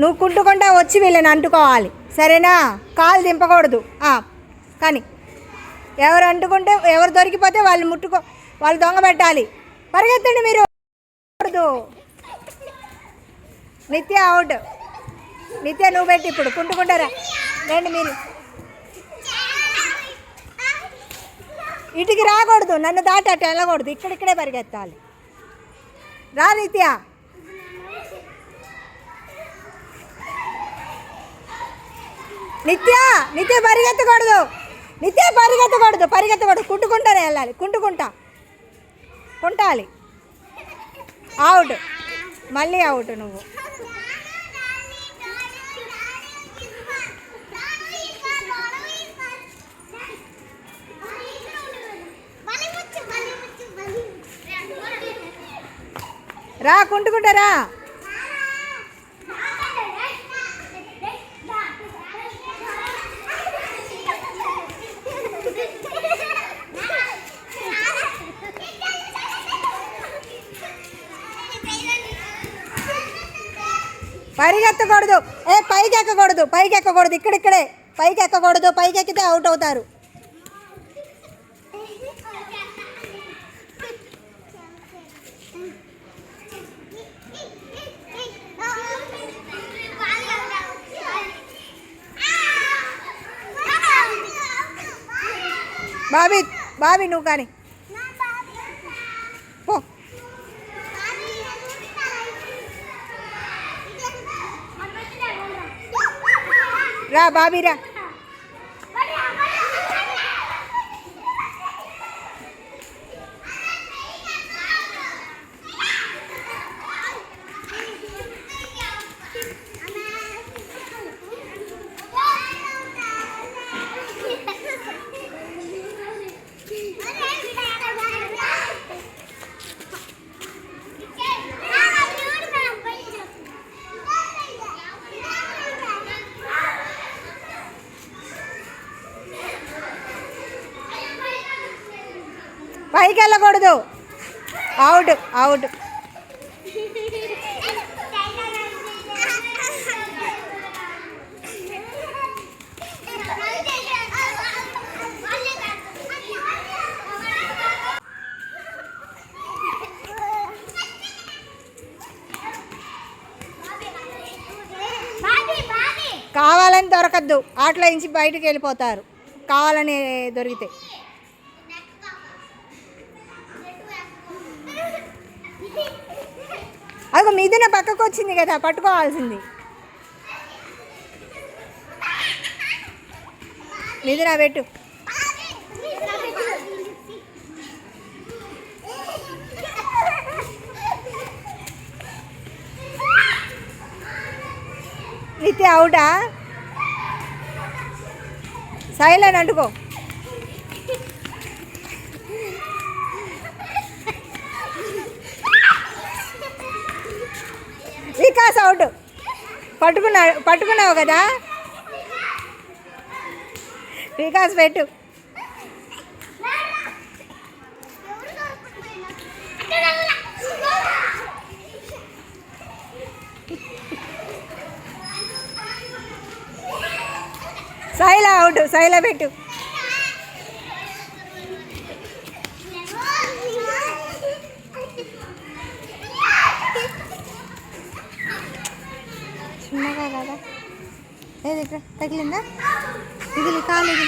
నువ్వు కుట్టుకుంటా వచ్చి వీళ్ళని అంటుకోవాలి. సరేనా? కాలు దింపకూడదు. కానీ ఎవరు అంటుకుంటే ఎవరు దొరికిపోతే వాళ్ళు ముట్టుకో వాళ్ళు దొంగ పెట్టాలి. పరిగెత్తండి మీరు. కూడదు. నిత్య అవుట్ నిత్య నువ్వు పెట్టి ఇప్పుడు. కుంటుకుంటారా? రండి మీరు. ఇటుకి రాకూడదు. నన్ను దాటి అటు వెళ్ళకూడదు. ఇక్కడిక్కడే పరిగెత్తాలి. రా నిత్య. నిత్య నిత్య పరిగెత్తకూడదు. నిత్య పరిగెత్తకూడదు. పరిగెత్తకూడదు. కుంటుకుంటానే వెళ్ళాలి. కుంటుకుంటా. కుంటాలి. అవుట్ మళ్ళీ అవుట్ నువ్వు. రా కుంటుకుంటారా పరిగెత్తకూడదు ఏ పైకి ఎక్కకూడదు పైకి ఎక్కకూడదు ఇక్కడిక్కడే పైకి ఎక్కకూడదు పైకి ఎక్కితే అవుట్ అవుతారు. బాబీ బాబీ నువ్వు కానీ. రా బాబీ రా పైకి వెళ్ళకూడదు. Out out. కావాలని దొరకద్దు. ఆటలో నుంచి బయటకు వెళ్ళిపోతారు. కావాలని దొరికితే. అదిగో మీదన పక్కకు వచ్చింది కదా పట్టుకోవాల్సింది. మీదన పెట్టు. నిత్య అవుటా? సైలెంట్ అంటుకో. వికాస్ అవుట్ పట్టుకున్నా పట్టుకున్నావు కదా? వికాస్ పెట్టు. శైల అవుట్ శైల పెట్టు. ఏది ఇక్కడ? తగిలిందా? ఇది కాలు ఇది